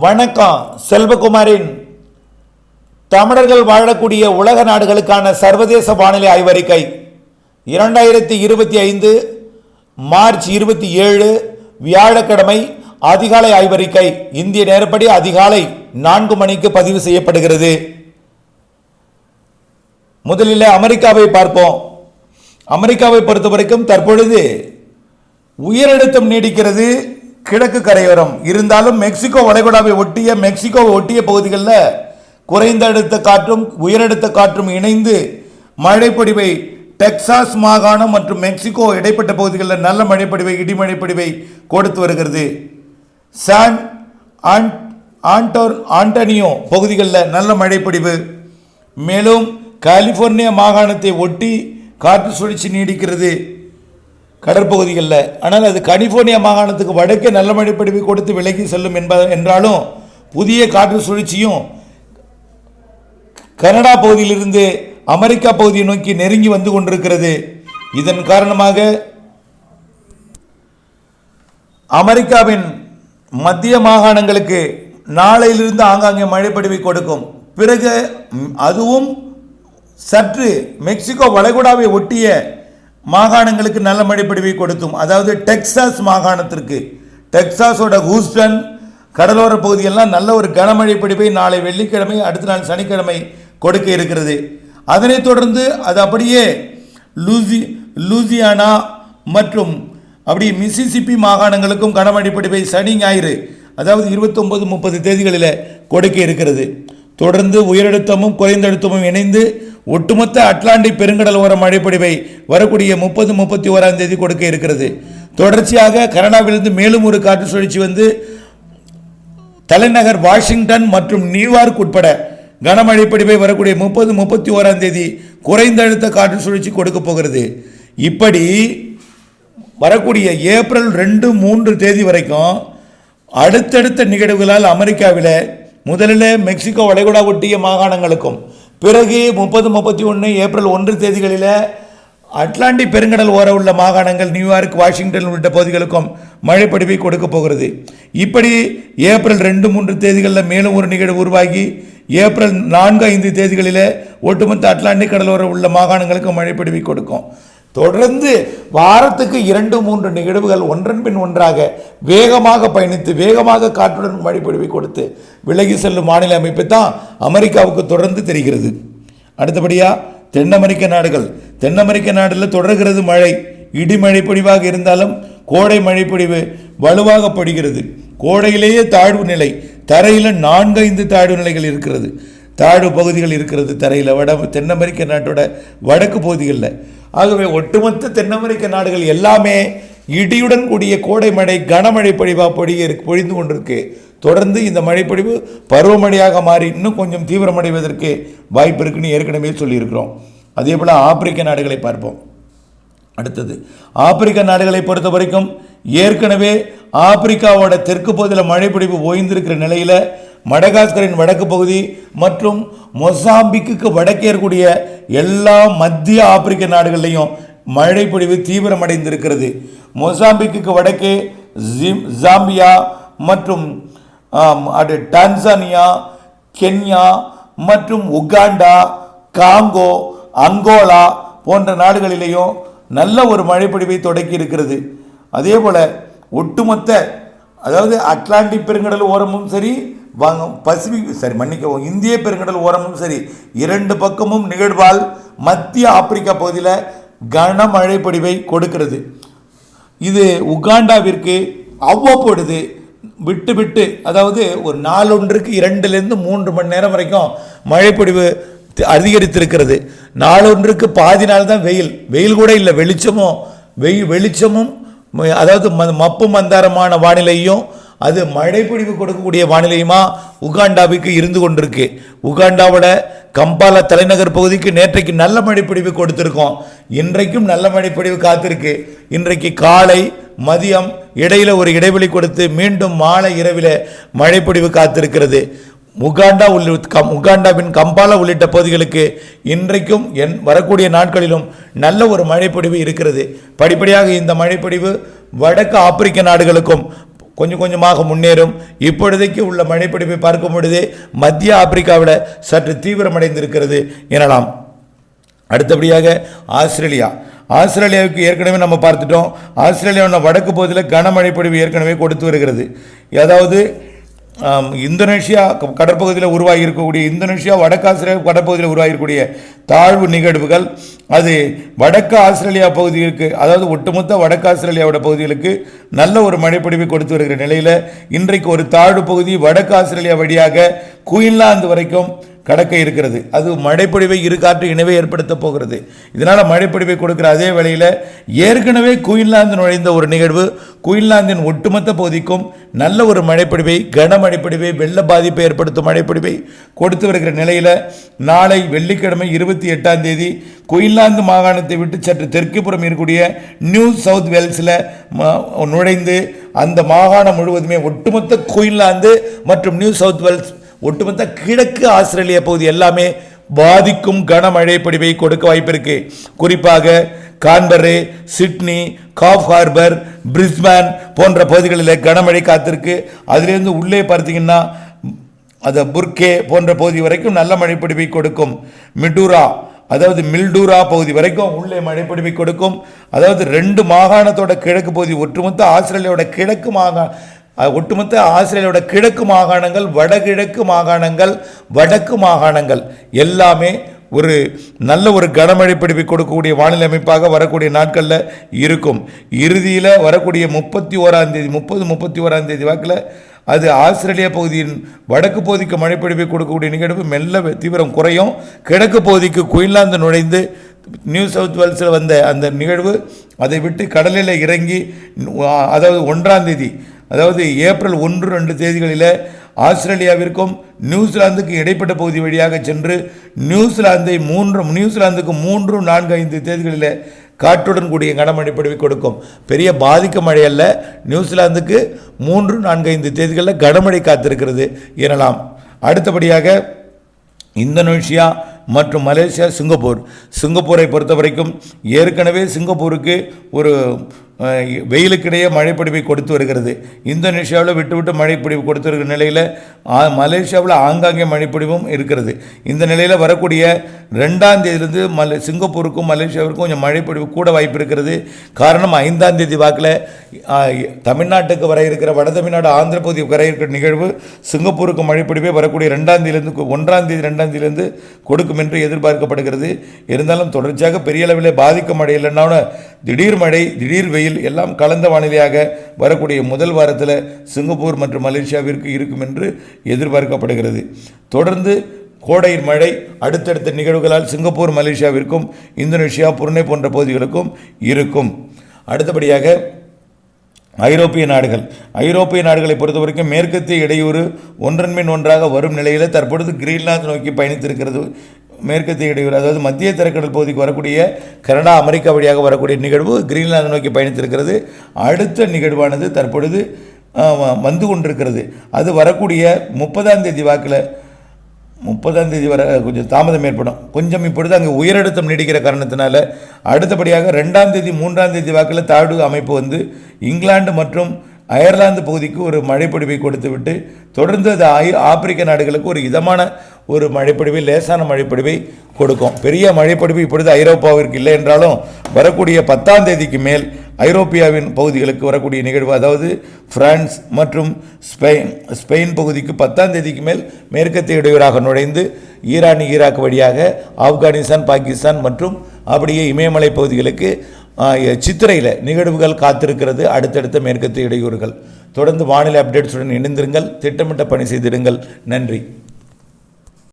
வணக்கம் செல்வகுமாரின். தமிழர்கள் வாழக்கூடிய உலக நாடுகளுக்கான சர்வதேச வானிலை ஆய்வறிக்கை. இரண்டாயிரத்தி இருபத்தி ஐந்து மார்ச் இருபத்தி ஏழு வியாழக்கிழமை அதிகாலை ஆய்வறிக்கை. இந்திய நேரப்படி அதிகாலை நான்கு மணிக்கு பதிவு செய்யப்படுகிறது. முதலில் அமெரிக்காவை பார்ப்போம். அமெரிக்காவை பொறுத்த வரைக்கும் தற்பொழுது உயரழுத்தம் நீடிக்கிறது. கிழக்கு கரையோரம். இருந்தாலும் மெக்சிகோ வளைகுடாவை ஒட்டிய மெக்சிகோவை ஒட்டிய பகுதிகளில் குறைந்த அழுத்த காற்றும் உயரழுத்த காற்றும் இணைந்து மழைப்பொடிவை டெக்சாஸ் மாகாணம் மற்றும் மெக்சிகோ இடைப்பட்ட பகுதிகளில் நல்ல மழைப்பொடிவை இடிமழைப்பொடிவை கொடுத்து வருகிறது. சான் ஆன் ஆண்டோர் ஆண்டனியோ பகுதிகளில் நல்ல மழைப்பொடிவு. மேலும் கலிபோர்னியா மாகாணத்தை ஒட்டி காற்று சுழற்சி நீடிக்கிறது. கடற்பகுதிகளில். ஆனால் அது கலிபோர்னியா மாகாணத்துக்கு வடக்கே நல்ல மழைப்பொழிவை கொடுத்து விலகி செல்லும் என்ப என்றாலும் புதிய காற்று சுழற்சியும் கனடா பகுதியிலிருந்து அமெரிக்கா பகுதியை நோக்கி நெருங்கி வந்து கொண்டிருக்கிறது. இதன் காரணமாக அமெரிக்காவின் மத்திய மாகாணங்களுக்கு நாளையிலிருந்து ஆங்காங்கே மழைப்படிவை கொடுக்கும். பிறகு அதுவும் சற்று மெக்சிகோ வளைகுடாவை ஒட்டிய மாகாணங்களுக்கு நல்ல மழைப்பொழிவை கொடுக்கும். அதாவது டெக்சாஸ் மாகாணத்திற்கு. டெக்சாஸோட ஹூஸ்டன் கடலோர பகுதியெல்லாம் நல்ல ஒரு கனமழை பிடிப்பை நாளை வெள்ளிக்கிழமை அடுத்த நாள் சனிக்கிழமை கொடுக்க இருக்கிறது. அதனைத் தொடர்ந்து அது அப்படியே லூசி லூசியானா மற்றும் அப்படி மிசிசிப்பி மாகாணங்களுக்கும் கனமழை பிடிப்பை சனி ஞாயிறு அதாவது இருபத்தொம்பது முப்பது தேதிகளில் கொடுக்க இருக்கிறது. தொடர்ந்து உயரழுத்தமும் குறைந்தழுத்தமும் இணைந்து ஒட்டுமொத்த அட்லாண்டிக் பெருங்கடல் ஓர மழைப்பொழிவை வரக்கூடிய முப்பது முப்பத்தி ஓராம் தேதி கொடுக்க இருக்கிறது. தொடர்ச்சியாக கனடாவிலிருந்து மேலும் ஒரு காற்று சுழற்சி வந்து தலைநகர் வாஷிங்டன் மற்றும் நியூயார்க் உட்பட கனமழை வரக்கூடிய முப்பது முப்பத்தி ஓராம் தேதி குறைந்த அழுத்த காற்று சுழற்சி கொடுக்க போகிறது. இப்படி வரக்கூடிய ஏப்ரல் ரெண்டு மூன்று தேதி வரைக்கும் அடுத்தடுத்த நிகழ்வுகளால் அமெரிக்காவில் முதலில் மெக்சிகோ வளைகுடா ஒட்டிய மாகாணங்களுக்கும் பிறகு முப்பது முப்பத்தி ஒன்று ஏப்ரல் ஒன்று தேதிகளில் அட்லாண்டிக் பெருங்கடல் ஓர உள்ள மாகாணங்கள் நியூயார்க் வாஷிங்டன் உள்ளிட்ட பகுதிகளுக்கும் மழைப்பொழிவை கொடுக்க போகிறது. இப்படி ஏப்ரல் ரெண்டு மூன்று தேதிகளில் மேலும் ஒரு நிகழ்வு உருவாகி ஏப்ரல் நான்கு ஐந்து தேதிகளில் ஒட்டுமொத்த அட்லாண்டிக் கடலோர உள்ள மாகாணங்களுக்கு மழைப்பொழிவை கொடுக்கும். தொடர்ந்து வாரத்துக்கு இரண்டு மூன்று நிகழ்வுகள் ஒன்றன் பின் ஒன்றாக வேகமாக பயணித்து வேகமாக காற்றுடன் மழைப்பொழிவை கொடுத்து விலகி செல்லும் மாநில அமைப்பு தான் அமெரிக்காவுக்கு தொடர்ந்து தெரிகிறது. அடுத்தபடியாக தென் அமெரிக்க நாடுகள். தென் அமெரிக்க நாடுகளில் தொடர்கிறது மழை. இடி மழைப்பொழிவாக இருந்தாலும் கோடை மழைப்பொழிவு வலுவாக படுகிறது. கோடையிலேயே தாழ்வு நிலை. தரையில் நான்கைந்து தாழ்வு நிலைகள் இருக்கிறது. தாழ்வு பகுதிகள் இருக்கிறது தரையில். வட தென் அமெரிக்க நாட்டோட வடக்கு பகுதிகளில். ஆகவே ஒட்டுமொத்த தென் அமெரிக்க நாடுகள் எல்லாமே இடியுடன் கூடிய கோடை மழை கனமழை பொழிவாக பொழிய பொழிந்து கொண்டிருக்கு. தொடர்ந்து இந்த மழைப்பொழிவு பருவமழையாக மாறி இன்னும் கொஞ்சம் தீவிரமடைவதற்கு வாய்ப்பு இருக்குன்னு ஏற்கனவே சொல்லியிருக்கிறோம். அதே போல் ஆப்பிரிக்க நாடுகளை பார்ப்போம். அடுத்தது ஆப்பிரிக்க நாடுகளை பொறுத்த வரைக்கும் ஏற்கனவே ஆப்பிரிக்காவோட தெற்கு பகுதியில் மழைப்பிடிப்பு ஓய்ந்திருக்கிற நிலையில் மடகாஸ்கரின் வடக்கு பகுதி மற்றும் மொசாம்பிக்கு வடக்கே இருக்கக்கூடிய எல்லா மத்திய ஆப்பிரிக்க நாடுகள்லையும் பொழிவு தீவிரமடைந்திருக்கிறது. மொசாம்பிக்கு வடக்கே ஜிம் ஜாம்பியா மற்றும் அது டான்சானியா கென்யா மற்றும் உகாண்டா காங்கோ அங்கோலா போன்ற நாடுகளிலேயும் நல்ல ஒரு மழைப்பொழிவை தொடக்கி இருக்கிறது அதே போல் ஒட்டுமொத்த அதாவது அட்லாண்டிக் பெருங்கடல் ஓரமும் சரி வங்க பசிபிக் சரி மன்னிக்கவும் இந்திய பெருங்கடல் ஓரமும் சரி இரண்டு பக்கமும் நிகழ்வால் மத்திய ஆப்பிரிக்கா பகுதியில் கனமழை பொடிவை கொடுக்கிறது. இது உகாண்டாவிற்கு அவ்வப்பொழுது விட்டு விட்டு அதாவது ஒரு நாளொன்றுக்கு இரண்டுலேருந்து மூன்று மணி நேரம் வரைக்கும் மழைப்பொடிவு அதிகரித்திருக்கிறது. நாளொன்றுக்கு பாதி நாள் தான் வெயில். வெயில் கூட இல்லை வெளிச்சமும் வெயில் வெளிச்சமும் அதாவது ம- மப்பு மந்தாரமான வானிலையும் அது மழைப்பொழிவு கொடுக்கக்கூடிய வானிலையுமா? உகாண்டாவுக்கு இருந்து கொண்டிருக்கு. உகாண்டாவோட கம்பால தலைநகர் பகுதிக்கு நேற்றைக்கு நல்ல மழைப்பொழிவு கொடுத்துருக்கோம். இன்றைக்கும் நல்ல மழைப்பொழிவு காத்திருக்கு. இன்றைக்கு காலை மதியம் இடையில ஒரு இடைவெளி கொடுத்து மீண்டும் மாலை இரவில் மழைப்பொழிவு காத்திருக்கிறது. உகாண்டா உள்ள கம் உகாண்டாவின் கம்பாலா உள்ளிட்ட பகுதிகளுக்கு இன்றைக்கும் என் வரக்கூடிய நாட்களிலும் நல்ல ஒரு மழைப்பொழிவு இருக்கிறது. படிப்படியாக இந்த மழைப்பொழிவு வடக்கு ஆப்பிரிக்க நாடுகளுக்கும் கொஞ்சம் கொஞ்சமாக முன்னேறும். இப்பொழுதைக்கு உள்ள மழைப்பிடிப்பை பார்க்கும் பொழுது மத்திய ஆப்பிரிக்காவில் சற்று தீவிரமடைந்திருக்கிறது எனலாம். அடுத்தபடியாக ஆஸ்திரேலியா. ஆஸ்திரேலியாவுக்கு ஏற்கனவே நம்ம பார்த்துட்டோம். ஆஸ்திரேலியாவின் வடக்கு பகுதியில் கனமழை பொழிவு ஏற்கனவே கொடுத்து வருகிறது. அதாவது இந்தோனேஷியா கடற்பகுதியில் உருவாகி இருக்கக்கூடிய இந்தோனேஷியா வடக்கு ஆஸ்திரேலியா கடற்பகுதியில் உருவாகி இருக்கக்கூடிய தாழ்வு நிகழ்வுகள் அது வடக்கு ஆஸ்திரேலியா பகுதிகளுக்கு அதாவது ஒட்டுமொத்த வடக்கு ஆஸ்திரேலியாவோட பகுதிகளுக்கு நல்ல ஒரு மழைப்பொழிவை கொடுத்து வருகிற நிலையில் இன்றைக்கு ஒரு தாழ்வு பகுதி வடக்கு ஆஸ்திரேலியா வழியாக குயின்லாந்து வரைக்கும் கடக்க இருக்கிறது. அது மழைப்பொழிவை இரு காற்று இணைவை ஏற்படுத்த போகிறது. இதனால் மழைப்பொழிவை கொடுக்கிற அதே வேளையில் ஏற்கனவே குயின்லாந்து நுழைந்த ஒரு நிகழ்வு குயின்லாந்தின் ஒட்டுமொத்த பகுதிக்கும் நல்ல ஒரு மழைப்பொழிவை கனமழைப்பொழிவை வெள்ள பாதிப்பை ஏற்படுத்தும் மழைப்பொழிவை கொடுத்து வருகிற நிலையில் நாளை வெள்ளிக்கிழமை இருபத்தி எட்டாம் தேதி குயின்லாந்து மாகாணத்தை விட்டு சற்று தெற்கு புறம் இருக்கக்கூடிய நியூ சவுத் வேல்ஸில் நுழைந்து அந்த மாகாணம் முழுவதுமே ஒட்டுமொத்த குயின்லாந்து மற்றும் நியூ சவுத் வேல்ஸ் ஒட்டுமொத்த கிழக்கு ஆஸ்திரேலிய பகுதி எல்லாமே பாதிக்கும் கனமழை பிடிவை கொடுக்க வாய்ப்பிருக்கு குறிப்பாக Canberra Sydney Coffs Harbour Brisbane போன்ற பகுதிகளில் கனமழை காத்திருக்கு. அதுலேருந்து உள்ளே பார்த்தீங்கன்னா அந்த புர்கே போன்ற பகுதி வரைக்கும் நல்ல மழைப்பொழிவை கொடுக்கும். மிடூரா அதாவது மில்டூரா பகுதி வரைக்கும் உள்ளே மழைப்பொழிவை கொடுக்கும். அதாவது ரெண்டு மாகாணத்தோட கிழக்கு பகுதி ஒட்டுமொத்த ஆஸ்திரேலியாவோட கிழக்கு மாகாண ஒட்டுமொத்த ஆஸ்திரேலியாவோட கிழக்கு மாகாணங்கள் வடகிழக்கு மாகாணங்கள் வடக்கு மாகாணங்கள் எல்லாமே ஒரு நல்ல ஒரு கனமழை பிடிப்பு கொடுக்கக்கூடிய வானிலை அமைப்பாக வரக்கூடிய நாட்களில் இருக்கும். இறுதியில் வரக்கூடிய முப்பத்தி ஓராம் தேதி முப்பது முப்பத்தி ஓராம் தேதி வாக்கில் அது ஆஸ்திரேலியா பகுதியின் வடக்கு பகுதிக்கு மழைப்பிடிப்பை கொடுக்கக்கூடிய நிகழ்வு மெல்ல தீவிரம் குறையும். கிழக்கு பகுதிக்கு குயின்லாந்து நுழைந்து நியூ சவுத் வேல்ஸில் வந்த அந்த நிகழ்வு அதை விட்டு கடலில் இறங்கி அதாவது ஒன்றாம் தேதி அதாவது ஏப்ரல் ஒன்று ரெண்டு தேதிகளில் ஆஸ்திரேலியாவிற்கும் நியூசிலாந்துக்கு இடைப்பட்ட பகுதி வழியாக சென்று நியூசிலாந்தை மூன்று நியூசிலாந்துக்கு மூன்று நான்கு ஐந்து தேதிகளில் காற்றுடன் கூடிய கனமழை பொழிவை கொடுக்கும். பெரிய பாதிக்க மழை அல்ல. நியூசிலாந்துக்கு மூன்று நான்கு ஐந்து தேதிகளில் கனமழை காத்திருக்கிறது எனலாம். அடுத்தபடியாக இந்தோனேஷியா மற்றும் மலேசியா சிங்கப்பூர். சிங்கப்பூரை பொறுத்த வரைக்கும் ஏற்கனவே சிங்கப்பூருக்கு ஒரு வெயிலுக்கிடையே மழைப்பிடிப்பை கொடுத்து வருகிறது. இந்தோனேஷியாவில் விட்டு விட்டு மழைப்பொழிவு கொடுத்து வருகிற நிலையில் மலேசியாவில் ஆங்காங்கே மழைப்பொழிவும் இருக்கிறது. இந்த நிலையில் வரக்கூடிய ரெண்டாம் தேதியிலிருந்து மல சிங்கப்பூருக்கும் மலேசியாவிற்கும் கொஞ்சம் மழைப்பொழிவு கூட வாய்ப்பு இருக்கிறது. காரணம் ஐந்தாம் தேதி வாக்கில் தமிழ்நாட்டுக்கு வர இருக்கிற வட தமிழ்நாடு ஆந்திர பகுதி வர இருக்கிற நிகழ்வு சிங்கப்பூருக்கு மழைப்பிடிப்பே வரக்கூடிய ரெண்டாம் தேதியிலிருந்து ஒன்றாம் தேதி ரெண்டாம் தேதியிலிருந்து கொடுக்கும் என்று எதிர்பார்க்கப்படுகிறது. இருந்தாலும் தொடர்ச்சியாக பெரிய அளவில் பாதிக்க மழை இல்லைன்னா திடீர் மழை திடீர் வெயில் எல்லாம் கலந்த வானிலையாக வரக்கூடிய முதல் வாரத்தில் சிங்கப்பூர் மற்றும் மலேசியாவிற்கு இருக்கும் என்று எதிர்பார்க்கப்படுகிறது. தொடர்ந்து கோடை மழை அடுத்தடுத்த நிகழ்வுகளால் சிங்கப்பூர் மலேசியாவிற்கும் இந்தோனேஷியா புருணை போன்ற பகுதிகளுக்கும் இருக்கும். அடுத்தபடியாக ஐரோப்பிய நாடுகள். ஐரோப்பிய நாடுகளை பொறுத்தவரைக்கும் மேற்கத்திய இடையூறு ஒன்றன்மின் ஒன்றாக வரும் நிலையில் தற்பொழுது கிரீன்லாந்து நோக்கி பயணித்திருக்கிறது மேற்கத்திய இடையூறு அதாவது மத்திய தரைக்கடல் பகுதிக்கு வரக்கூடிய கனடா அமெரிக்கா வழியாக வரக்கூடிய நிகழ்வு கிரீன்லாந்து நோக்கி பயணித்திருக்கிறது. அடுத்த நிகழ்வானது தற்பொழுது வந்து கொண்டிருக்கிறது. அது வரக்கூடிய முப்பதாம் தேதி வாக்கில் முப்பதாம் தேதி வர கொஞ்சம் தாமதம் ஏற்படும். கொஞ்சம் இப்பொழுது அங்கே உயரழுத்தம் நீடிக்கிற காரணத்தினால அடுத்தபடியாக ரெண்டாம் தேதி மூன்றாம் தேதி வாக்கில் தாழ்வு அமைப்பு வந்து இங்கிலாந்து மற்றும் அயர்லாந்து பகுதிக்கு ஒரு மழைப்பொழிவை கொடுத்துவிட்டு தொடர்ந்து அது ஆயி ஆப்பிரிக்க நாடுகளுக்கு ஒரு இதமான ஒரு மழைப்பொழிவை லேசான மழைப்பொழிவை கொடுக்கும். பெரிய மழைப்பொழிவு இப்பொழுது ஐரோப்பாவிற்கு இல்லை என்றாலும் வரக்கூடிய பத்தாம் தேதிக்கு மேல் ஐரோப்பியாவின் பகுதிகளுக்கு வரக்கூடிய நிகழ்வு அதாவது பிரான்ஸ் மற்றும் ஸ்பெயின் ஸ்பெயின் பகுதிக்கு பத்தாம் தேதிக்கு மேல் மேற்கத்திய இடையூறாக நுழைந்து ஈரான் ஈராக் வழியாக ஆப்கானிஸ்தான் பாகிஸ்தான் மற்றும் அப்படியே இமயமலை பகுதிகளுக்கு சித்திரையில் நிகழ்வுகள் காத்திருக்கிறது. அடுத்தடுத்த மேற்கத்திய இடையூறுகள். தொடர்ந்து வானிலை அப்டேட்ஸுடன் இணைந்திருங்கள். திட்டமிட்ட பணி செய்திடுங்கள். நன்றி.